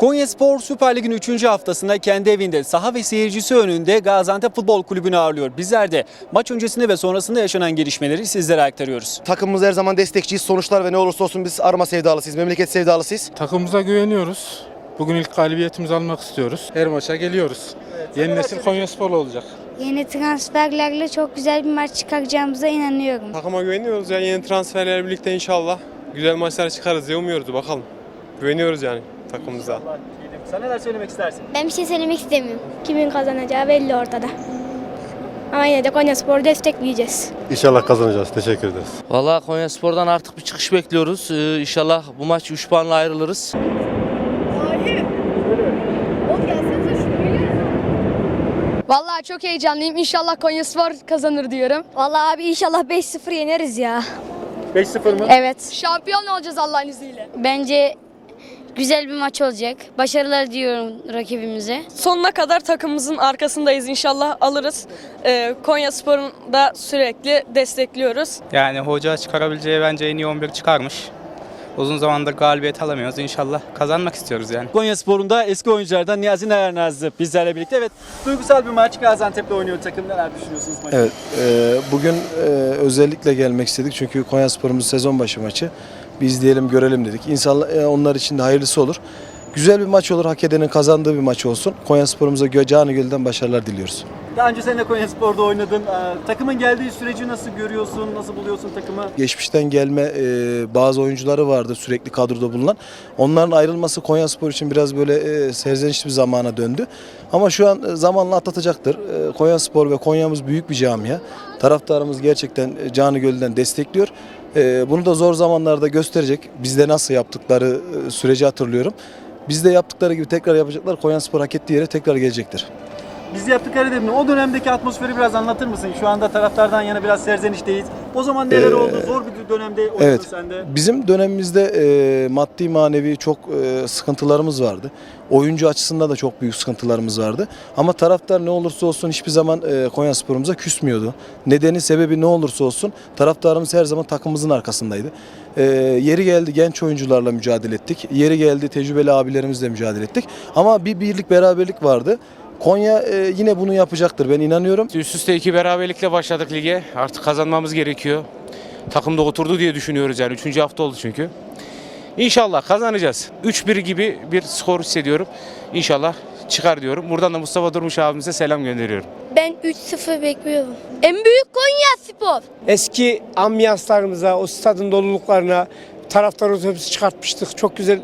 Konya Spor Süper Lig'in 3. haftasında kendi evinde saha ve seyircisi önünde Gaziantep Futbol Kulübü'nü ağırlıyor. Bizler de maç öncesinde ve sonrasında yaşanan gelişmeleri sizlere aktarıyoruz. Takımımız her zaman destekçiyiz. Sonuçlar ve ne olursa olsun biz arma sevdalısıyız, memleket sevdalısıyız. Takımımıza güveniyoruz. Bugün ilk galibiyetimizi almak istiyoruz. Her maça geliyoruz. Yeni nesil Konya Sporlu olacak. Yeni transferlerle çok güzel bir maç çıkaracağımıza inanıyorum. Takıma güveniyoruz ya yeni transferlerle birlikte inşallah güzel maçlar çıkarız diye umuyoruz bakalım. Güveniyoruz yani takımımıza. Sen neler söylemek istersin? Ben bir şey söylemek istemiyorum. Kimin kazanacağı belli ortada. Ama yine de Konya Spor'u destekleyeceğiz. İnşallah kazanacağız. Teşekkür ederiz. Valla Konya Spor'dan artık bir çıkış bekliyoruz. Ee, inşallah bu maç 3 puanla ayrılırız. Vallahi çok heyecanlıyım. İnşallah Konya Spor kazanır diyorum. Vallahi abi inşallah 5-0 yeneriz ya. 5-0 mı? Evet. Şampiyon olacağız Allah'ın izniyle. Bence güzel bir maç olacak. Başarılar diyorum rakibimize. sonuna kadar takımımızın arkasındayız inşallah alırız. Ee, Konya Spor'un da sürekli destekliyoruz. Yani hoca çıkarabileceği bence en iyi 11 çıkarmış. Uzun zamandır galibiyet alamıyoruz. İnşallah kazanmak istiyoruz yani. Konya Spor'un da eski oyunculardan Niyazi Nayarnazlı bizlerle birlikte. Evet duygusal bir maç Gaziantep'le oynuyor takım. Neler düşünüyorsunuz maçı? Evet, e, bugün e, özellikle gelmek istedik çünkü Konyaspor'umuz sezon başı maçı. Biz diyelim görelim dedik. İnşallah e, onlar için de hayırlısı olur. Güzel bir maç olur, hak edenin kazandığı bir maç olsun. Konyaspor'umuza gö canı gölden başarılar diliyoruz. Daha önce sen de Konya Spor'da oynadın. Ee, Takımın geldiği süreci nasıl görüyorsun? Nasıl buluyorsun takımı? Geçmişten gelme e, bazı oyuncuları vardı sürekli kadroda bulunan. Onların ayrılması Konyaspor için biraz böyle e, serzenişli bir zamana döndü. Ama şu an e, zamanla atlatacaktır. E, Konyaspor ve Konya'mız büyük bir camia. Taraftarımız gerçekten e, canı gölden destekliyor. E, bunu da zor zamanlarda gösterecek. Bizde nasıl yaptıkları e, süreci hatırlıyorum. Bizde yaptıkları gibi tekrar yapacaklar. Konyaspor hak ettiği yere tekrar gelecektir. Biz yaptıkları dedin. O dönemdeki atmosferi biraz anlatır mısın? Şu anda taraftardan yana biraz serzenişteyiz. O zaman neler Ee, oldu? Zor bir dönemde oynadın evet. sen de. Bizim dönemimizde e, maddi manevi çok e, sıkıntılarımız vardı. Oyuncu açısından da çok büyük sıkıntılarımız vardı. Ama taraftar ne olursa olsun hiçbir zaman e, Konyaspor'umuza küsmüyordu. Nedeni sebebi ne olursa olsun taraftarımız her zaman takımımızın arkasındaydı. E, yeri geldi genç oyuncularla mücadele ettik. Yeri geldi tecrübeli abilerimizle mücadele ettik. Ama bir birlik beraberlik vardı. Konya e, yine bunu yapacaktır ben inanıyorum. Üst üste iki beraberlikle başladık lige. Artık kazanmamız gerekiyor. Takım da oturdu diye düşünüyoruz yani. Üçüncü hafta oldu çünkü. İnşallah kazanacağız. 3-1 gibi bir skor hissediyorum. İnşallah çıkar diyorum. Buradan da Mustafa Durmuş abimize selam gönderiyorum. Ben 3-0 bekliyorum. En büyük Konya Spor. eski ambiyanslarımıza, o stadın doluluklarına taraftar otobüsü çıkartmıştık. Çok güzel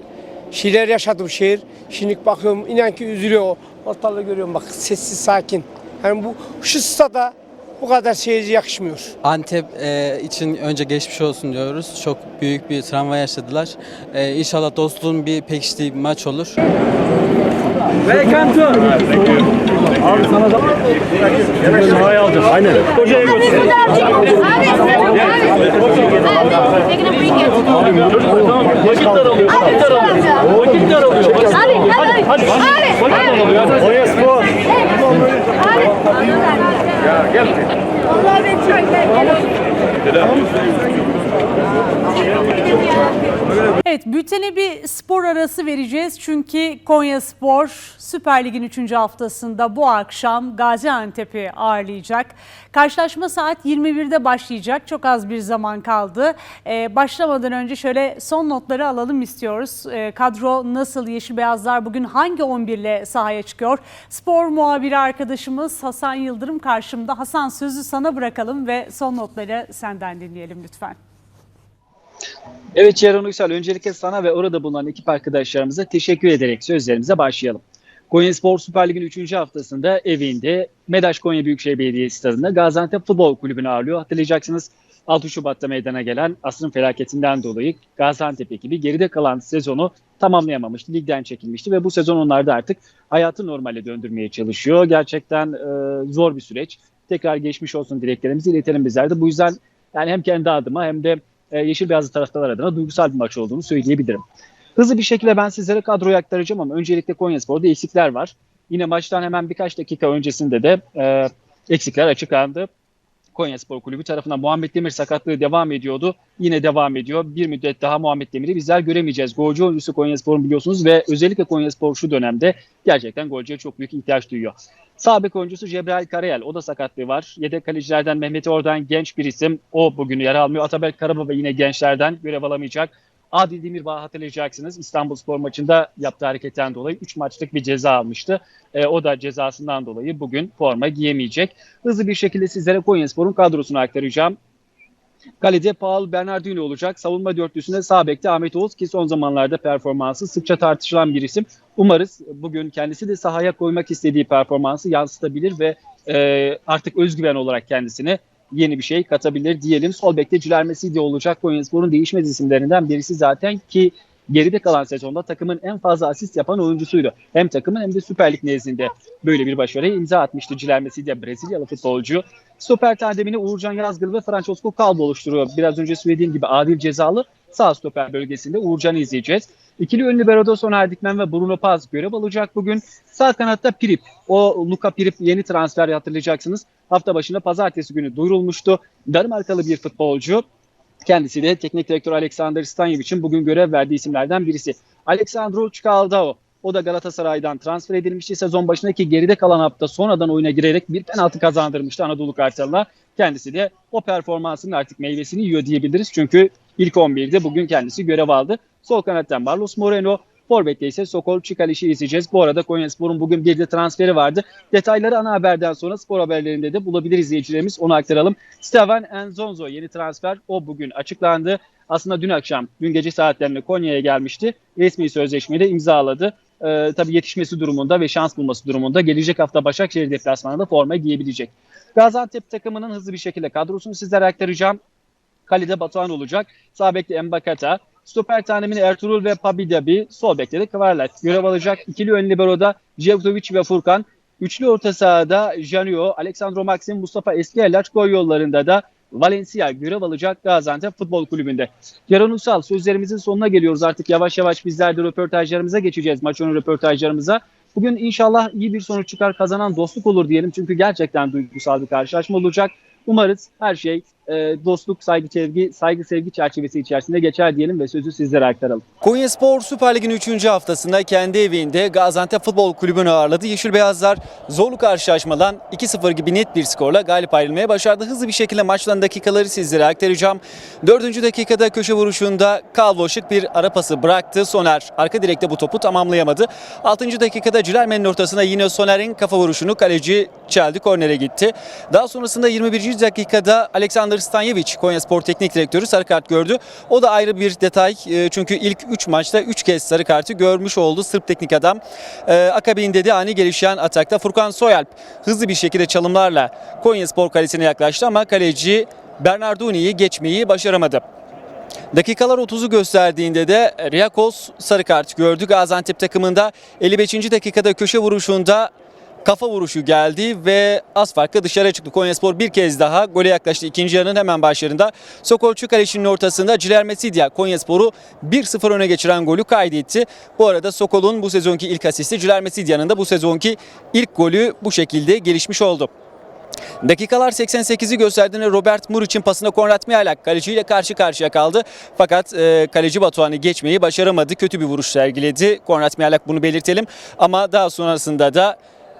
şeyler yaşadı bu şehir. Şimdi bakıyorum inan ki üzülüyor. Ortalığı görüyorum bak sessiz sakin. Yani bu şu stada bu kadar seyirci yakışmıyor. Antep e, için önce geçmiş olsun diyoruz. Çok büyük bir travma yaşadılar. E, inşallah dostluğun bir pekiştiği bir maç olur. Welcome to. Abi sana da parayı alacağız. Aynen. Hocaya götür. Abi vakit daralıyor. Vakit daralıyor. Vakit daralıyor. Hadi hadi. Hadi. Vakit daralıyor. Oya spor. Abi. Ya gel. Allah ben çok gel. Gel. Evet bültene bir spor arası vereceğiz. Çünkü Konya Spor Süper Lig'in 3. haftasında bu akşam Gaziantep'i ağırlayacak. Karşılaşma saat 21'de başlayacak. Çok az bir zaman kaldı. Ee, başlamadan önce şöyle son notları alalım istiyoruz. Ee, kadro nasıl? Yeşil Beyazlar bugün hangi 11 ile sahaya çıkıyor? Spor muhabiri arkadaşımız Hasan Yıldırım karşımda. Hasan sözü sana bırakalım ve son notları senden dinleyelim lütfen. Evet Ceren Uysal öncelikle sana ve orada bulunan ekip arkadaşlarımıza teşekkür ederek sözlerimize başlayalım. Konya Spor Süper Lig'in 3. haftasında evinde Medaş Konya Büyükşehir Belediyesi stadında Gaziantep Futbol Kulübü'nü ağırlıyor. Hatırlayacaksınız 6 Şubat'ta meydana gelen asrın felaketinden dolayı Gaziantep ekibi geride kalan sezonu tamamlayamamıştı. Ligden çekilmişti ve bu sezon onlar da artık hayatı normale döndürmeye çalışıyor. Gerçekten e, zor bir süreç. Tekrar geçmiş olsun dileklerimizi iletelim bizler de. Bu yüzden yani hem kendi adıma hem de e, Yeşil Beyazlı taraftarlar adına duygusal bir maç olduğunu söyleyebilirim. Hızlı bir şekilde ben sizlere kadroyu aktaracağım ama öncelikle Konyaspor'da eksikler var. Yine maçtan hemen birkaç dakika öncesinde de e, eksikler açıklandı. Konya Spor Kulübü tarafından Muhammed Demir sakatlığı devam ediyordu. Yine devam ediyor. Bir müddet daha Muhammed Demir'i bizler göremeyeceğiz. Golcü oyuncusu Konya Spor'un biliyorsunuz ve özellikle Konya Spor şu dönemde gerçekten golcüye çok büyük ihtiyaç duyuyor. Sağ bek oyuncusu Cebrail Karayel. O da sakatlığı var. Yedek kalecilerden Mehmet Ordan genç bir isim. O bugün yer almıyor. Atabek Karababa yine gençlerden görev alamayacak. Adil Demirbağ hatırlayacaksınız. İstanbul Spor maçında yaptığı hareketten dolayı 3 maçlık bir ceza almıştı. E, o da cezasından dolayı bugün forma giyemeyecek. Hızlı bir şekilde sizlere Konyaspor'un kadrosunu aktaracağım. Kalede Paul Bernardino olacak. Savunma dörtlüsünde sağ bekte Ahmet Oğuz ki son zamanlarda performansı sıkça tartışılan bir isim. Umarız bugün kendisi de sahaya koymak istediği performansı yansıtabilir ve e, artık özgüven olarak kendisine yeni bir şey katabilir diyelim. Sol bekte Ciler Mesidi olacak. Konyaspor'un değişmez isimlerinden birisi zaten ki geride kalan sezonda takımın en fazla asist yapan oyuncusuydu. Hem takımın hem de Süper Lig nezdinde böyle bir başarıya imza atmıştı Ciler Mesidi Brezilyalı futbolcu. Stoper tandemini Uğurcan Yazgıl ve Francesco Calvo oluşturuyor. Biraz önce söylediğim gibi adil cezalı sağ stoper bölgesinde Uğurcan'ı izleyeceğiz. İkili ünlü Berodo Soner Dikmen ve Bruno Paz görev alacak bugün. Sağ kanatta Pirip. O Luka Pirip yeni transfer hatırlayacaksınız. Hafta başında pazartesi günü duyurulmuştu. Danimarkalı bir futbolcu. Kendisi de teknik direktör Alexander Stanjevic'in bugün görev verdiği isimlerden birisi. Alexandro Çikaldao. O da Galatasaray'dan transfer edilmişti. Sezon başındaki geride kalan hafta sonradan oyuna girerek bir penaltı kazandırmıştı Anadolu Kartalı'na. Kendisi de o performansının artık meyvesini yiyor diyebiliriz. Çünkü ilk 11'de bugün kendisi görev aldı. Sol kanattan Barlos Moreno, Forvet'te ise Sokol Çikaliş'i izleyeceğiz. Bu arada Konyaspor'un bugün bir de transferi vardı. Detayları ana haberden sonra spor haberlerinde de bulabilir izleyicilerimiz. Onu aktaralım. Steven Enzonzo yeni transfer. O bugün açıklandı. Aslında dün akşam, dün gece saatlerinde Konya'ya gelmişti. Resmi sözleşmeyi de imzaladı. Ee, tabii yetişmesi durumunda ve şans bulması durumunda gelecek hafta Başakşehir deplasmanında forma giyebilecek. Gaziantep takımının hızlı bir şekilde kadrosunu sizlere aktaracağım. Kalede Batuhan olacak. Sağ bekte Embakata. Stoper tanemini Ertuğrul ve Pabidabi. Sol bekte de Kvarlet görev alacak. İkili ön libero'da Cevtovic ve Furkan. Üçlü orta sahada Janio, Alexandro Maxim, Mustafa Eskiyerler gol yollarında da Valencia görev alacak Gaziantep Futbol Kulübü'nde. Yarın Uysal sözlerimizin sonuna geliyoruz artık yavaş yavaş bizler de röportajlarımıza geçeceğiz maç önü röportajlarımıza. Bugün inşallah iyi bir sonuç çıkar kazanan dostluk olur diyelim çünkü gerçekten duygusal bir karşılaşma olacak. Umarız her şey e, dostluk, saygı, sevgi, saygı sevgi çerçevesi içerisinde geçer diyelim ve sözü sizlere aktaralım. Konyaspor Süper Lig'in 3. haftasında kendi evinde Gaziantep Futbol Kulübü'nü ağırladı. Yeşil Beyazlar zorlu karşılaşmadan 2-0 gibi net bir skorla galip ayrılmaya başardı. Hızlı bir şekilde maçtan dakikaları sizlere aktaracağım. 4. dakikada köşe vuruşunda Calvo şık bir ara pası bıraktı. Soner arka direkte bu topu tamamlayamadı. 6. dakikada Cilermen'in ortasına yine Soner'in kafa vuruşunu kaleci çeldi kornere gitti. Daha sonrasında 21. dakikada Alexander Stanjevic Konyaspor Teknik Direktörü sarı kart gördü. O da ayrı bir detay E, çünkü ilk 3 maçta 3 kez sarı kartı görmüş oldu Sırp teknik adam. E, akabinde de ani gelişen atakta Furkan Soyalp hızlı bir şekilde çalımlarla Konyaspor kalesine yaklaştı ama kaleci Bernardoni'yi geçmeyi başaramadı. Dakikalar 30'u gösterdiğinde de Riakos sarı kart gördü Gaziantep takımında. 55. dakikada köşe vuruşunda kafa vuruşu geldi ve az farklı dışarıya çıktı. Konyaspor bir kez daha gole yaklaştı. İkinci yarının hemen başlarında Sokol Çukaleşi'nin ortasında Ciler Mesidya Konyaspor'u 1-0 öne geçiren golü kaydetti. Bu arada Sokol'un bu sezonki ilk asisti Ciler Mesidya'nın da bu sezonki ilk golü bu şekilde gelişmiş oldu. Dakikalar 88'i gösterdiğinde Robert Muriç'in pasına Konrad Mihalak kaleciyle karşı karşıya kaldı. Fakat e, kaleci Batuhan'ı geçmeyi başaramadı. Kötü bir vuruş sergiledi. Konrad Mihalak bunu belirtelim. Ama daha sonrasında da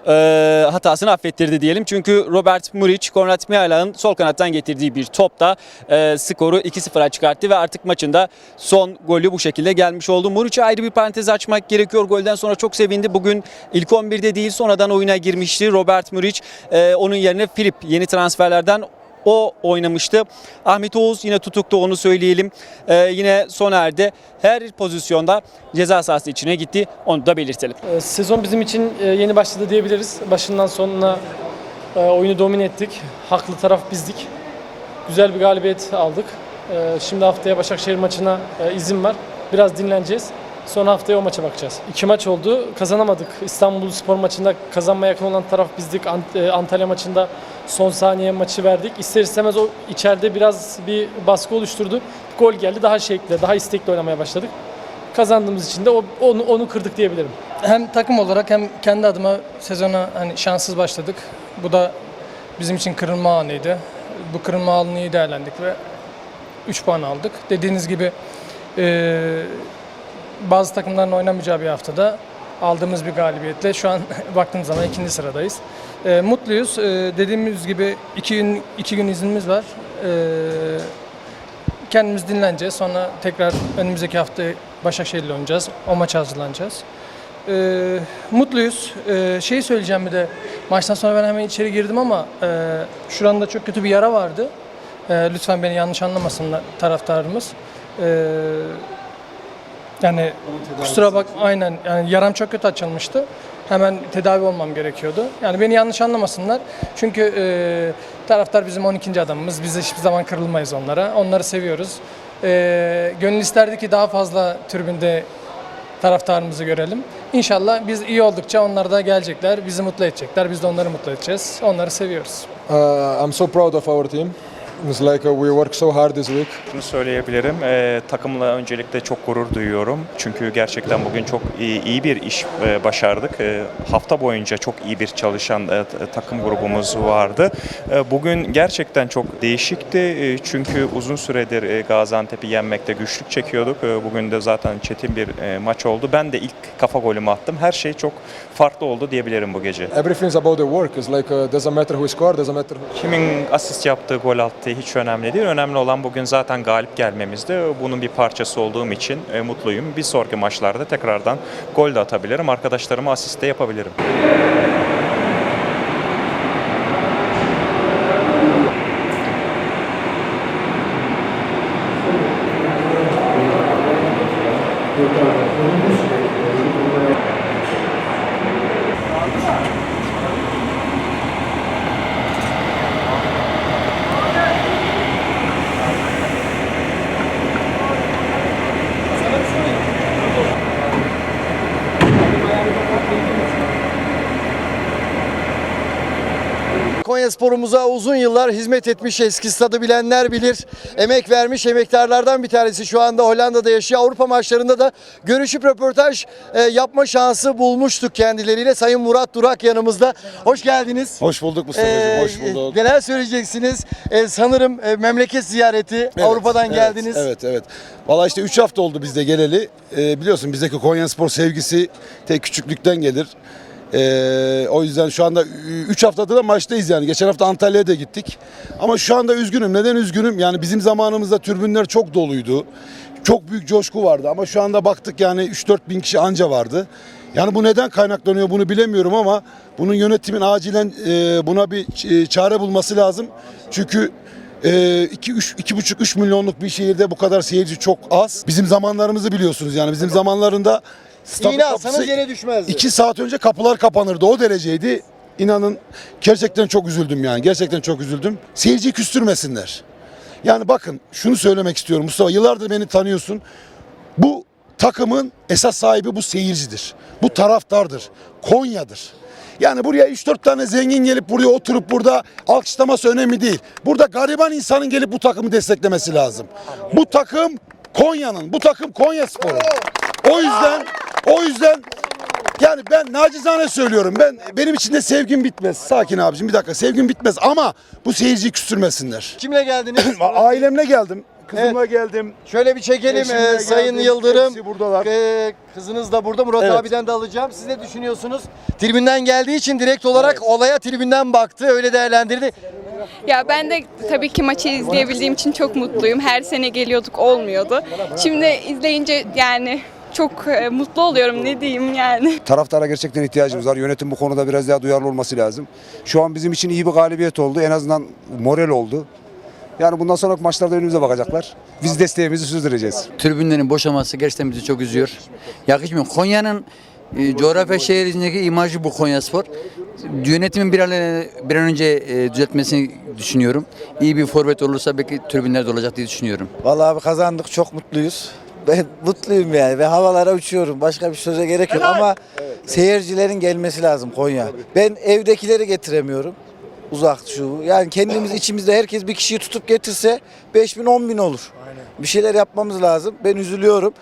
e, hatasını affettirdi diyelim. Çünkü Robert Muriç, Konrad Mihalak'ın sol kanattan getirdiği bir topta e, skoru 2-0'a çıkarttı ve artık maçında son golü bu şekilde gelmiş oldu. Muriç'e ayrı bir parantez açmak gerekiyor. Golden sonra çok sevindi. Bugün ilk 11'de değil sonradan oyuna girmişti Robert Muriç. E, onun yerine Filip yeni transferlerden o oynamıştı. Ahmet Oğuz yine tutuktu onu söyleyelim. Ee, yine Soner'de her pozisyonda ceza sahası içine gitti. Onu da belirtelim. Ee, Sezon bizim için e, yeni başladı diyebiliriz. Başından sonuna e, oyunu domine ettik. Haklı taraf bizdik. Güzel bir galibiyet aldık. Ee, Şimdi haftaya Başakşehir maçına e, izin var. Biraz dinleneceğiz. Sonra haftaya o maça bakacağız. İki maç oldu. Kazanamadık. İstanbul Spor maçında kazanmaya yakın olan taraf bizdik. E, Antalya maçında son saniye maçı verdik. İster istemez o içeride biraz bir baskı oluşturdu. Gol geldi. Daha şevkle, daha istekli oynamaya başladık. Kazandığımız için de onu, onu kırdık diyebilirim. Hem takım olarak hem kendi adıma sezona hani şanssız başladık. Bu da bizim için kırılma anıydı. bu kırılma anını iyi değerlendik ve 3 puan aldık. Dediğiniz gibi e, bazı takımların oynamayacağı bir haftada aldığımız bir galibiyetle şu an baktığımız zaman ikinci sıradayız. E, mutluyuz. E, dediğimiz gibi iki gün, iki gün iznimiz var. E, kendimiz dinleneceğiz. Sonra tekrar önümüzdeki hafta Başakşehir'le oynayacağız. O maça hazırlanacağız. Ee, mutluyuz. Ee, şey söyleyeceğim bir de maçtan sonra ben hemen içeri girdim ama e, şuramda çok kötü bir yara vardı. Ee, lütfen beni yanlış anlamasınlar taraftarımız. Ee, yani kusura bak aynen yani yaram çok kötü açılmıştı. Hemen tedavi olmam gerekiyordu. Yani beni yanlış anlamasınlar. Çünkü e, taraftar bizim 12. adamımız. Biz hiçbir zaman kırılmayız onlara. Onları seviyoruz. E, gönül isterdi ki daha fazla tribünde taraftarımızı görelim. İnşallah biz iyi oldukça onlar da gelecekler, bizi mutlu edecekler. Biz de onları mutlu edeceğiz. Onları seviyoruz. Uh, I'm so proud of our team. It's like we work so hard this week. Şunu söyleyebilirim, e, takımla öncelikle çok gurur duyuyorum. Çünkü gerçekten bugün çok iyi, iyi bir iş e, başardık. E, hafta boyunca çok iyi bir çalışan e, takım grubumuz vardı. E, bugün gerçekten çok değişikti. E, çünkü uzun süredir e, Gaziantep'i yenmekte güçlük çekiyorduk. E, bugün de zaten çetin bir e, maç oldu. Ben de ilk kafa golümü attım. Her şey çok farklı oldu diyebilirim bu gece. Everything's about the work. It's like uh, doesn't matter who scored, doesn't matter who... Kimin asist yaptığı, gol attığı hiç önemli değil. Önemli olan bugün zaten galip gelmemizdi. Bunun bir parçası olduğum için e, mutluyum. Bir sonraki maçlarda tekrardan gol de atabilirim. Arkadaşlarıma asist de yapabilirim. Konya sporumuza uzun yıllar hizmet etmiş eski stadı bilenler bilir. Emek vermiş emektarlardan bir tanesi şu anda Hollanda'da yaşıyor. Avrupa maçlarında da görüşüp röportaj e, yapma şansı bulmuştuk kendileriyle. Sayın Murat Durak yanımızda. Hoş geldiniz. Hoş bulduk Mustafa'cığım, Ee, hoş bulduk. Neler söyleyeceksiniz? Ee, sanırım e, memleket ziyareti Evet, Avrupa'dan evet, geldiniz. Evet, evet. Valla işte 3 hafta oldu bizde geleli. Ee, biliyorsun bizdeki Konya Spor sevgisi tek küçüklükten gelir. Ee, o yüzden şu anda 3 haftadır da maçtayız yani. Geçen hafta Antalya'ya da gittik. Ama şu anda üzgünüm. Neden üzgünüm? Yani bizim zamanımızda tribünler çok doluydu. Çok büyük coşku vardı ama şu anda baktık yani 3-4 bin kişi anca vardı. Yani bu neden kaynaklanıyor bunu bilemiyorum ama bunun yönetimin acilen e, buna bir e, çare bulması lazım. Çünkü 2 3 2,5 3 milyonluk bir şehirde bu kadar seyirci çok az. Bizim zamanlarımızı biliyorsunuz yani bizim zamanlarında stadın İğne kapısı yere düşmezdi. 2 saat önce kapılar kapanırdı. O dereceydi. İnanın gerçekten çok üzüldüm yani. Gerçekten çok üzüldüm. Seyirciyi küstürmesinler. Yani bakın şunu söylemek istiyorum Mustafa. Yıllardır beni tanıyorsun. Bu takımın esas sahibi bu seyircidir. Bu taraftardır. Konya'dır. Yani buraya 3-4 tane zengin gelip buraya oturup burada alkışlaması önemli değil. Burada gariban insanın gelip bu takımı desteklemesi lazım. Bu takım Konya'nın, bu takım Konya Sporu. O yüzden, o yüzden yani ben nacizane söylüyorum. Ben benim için de sevgim bitmez. Sakin abicim bir dakika. Sevgim bitmez ama bu seyirciyi küstürmesinler. Kimle geldiniz? Ailemle geldim. Kızımla geldim. Şöyle bir çekelim Eşimle ee, Sayın geldim. Yıldırım. Hepsi buradalar. Ee, kızınız da burada. Murat Evet. abiden de alacağım. Siz ne düşünüyorsunuz? Tribünden geldiği için direkt olarak olaya tribünden baktı. Öyle değerlendirdi. Ya ben de tabii ki maçı izleyebildiğim için çok mutluyum. Her sene geliyorduk olmuyordu. Şimdi izleyince yani çok e, mutlu oluyorum ne diyeyim yani. Taraftara gerçekten ihtiyacımız var. Yönetim bu konuda biraz daha duyarlı olması lazım. Şu an bizim için iyi bir galibiyet oldu. En azından moral oldu. Yani bundan sonraki maçlarda önümüze bakacaklar. Biz desteğimizi sürdüreceğiz. Tribünlerin boşaması gerçekten bizi çok üzüyor. Yakışmıyor. Konya'nın e, coğrafya şehrindeki imajı bu Konya Spor. Yönetimin bir an, bir an önce e, düzeltmesini düşünüyorum. İyi bir forvet olursa belki tribünler dolacak diye düşünüyorum. Vallahi abi kazandık çok mutluyuz. Ben mutluyum yani ve havalara uçuyorum. Başka bir söze gerek yok ama seyircilerin gelmesi lazım Konya. Ben evdekileri getiremiyorum. Uzak şu. Yani kendimiz içimizde herkes bir kişiyi tutup getirse 5 bin 10 bin olur. Bir şeyler yapmamız lazım. Ben üzülüyorum.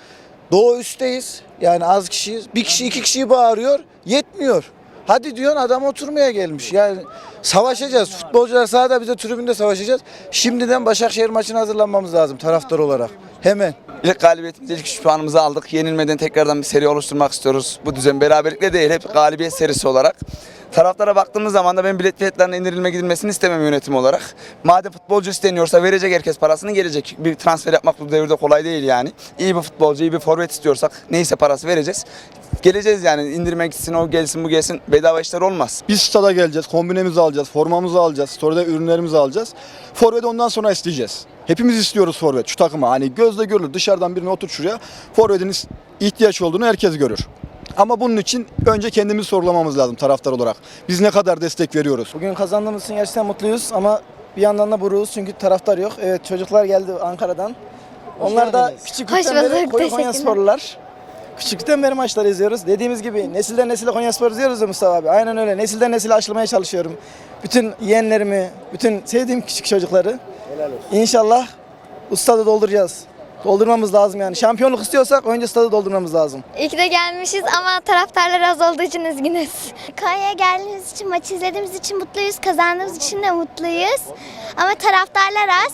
Doğu üstteyiz. Yani az kişiyiz. Bir kişi iki kişiyi bağırıyor. Yetmiyor. Hadi diyorsun adam oturmaya gelmiş. Yani savaşacağız. Futbolcular sahada bize tribünde savaşacağız. Şimdiden Başakşehir maçına hazırlanmamız lazım taraftar olarak. Hemen. İlk galibiyetimizi, ilk 3 puanımızı aldık. Yenilmeden tekrardan bir seri oluşturmak istiyoruz. Bu düzen beraberlikle değil, hep galibiyet serisi olarak. Taraftara baktığımız zaman da ben bilet fiyatlarının indirilme gidilmesini istemem yönetim olarak. Madem futbolcu isteniyorsa verecek herkes parasını gelecek. Bir transfer yapmak bu devirde kolay değil yani. İyi bir futbolcu, iyi bir forvet istiyorsak neyse parası vereceğiz. Geleceğiz yani indirme gitsin, o gelsin, bu gelsin. Bedava işler olmaz. Biz stada geleceğiz, kombinemizi alacağız, formamızı alacağız, story'de ürünlerimizi alacağız. Forvet'i ondan sonra isteyeceğiz. Hepimiz istiyoruz forvet şu takıma. Hani gözle görülür. Dışarıdan birini otur şuraya. Forvet'in ihtiyaç olduğunu herkes görür. Ama bunun için önce kendimizi sorgulamamız lazım taraftar olarak. Biz ne kadar destek veriyoruz? Bugün kazandığımız için gerçekten mutluyuz ama bir yandan da buruğuz çünkü taraftar yok. Evet çocuklar geldi Ankara'dan. Onlar da küçüklükten beri koyu Konya sporlular. Küçüklükten beri maçları izliyoruz. Dediğimiz gibi nesilden nesile Konya Spor izliyoruz ya Mustafa abi. Aynen öyle. Nesilden nesile aşılamaya çalışıyorum. Bütün yeğenlerimi, bütün sevdiğim küçük çocukları. İnşallah bu stadı dolduracağız. Doldurmamız lazım yani. Şampiyonluk istiyorsak önce stadı doldurmamız lazım. Ki de gelmişiz ama taraftarlar az olduğu için üzgünüz. Konya'ya geldiğimiz için, maçı izlediğimiz için mutluyuz. Kazandığımız için de mutluyuz. Ama taraftarlar az.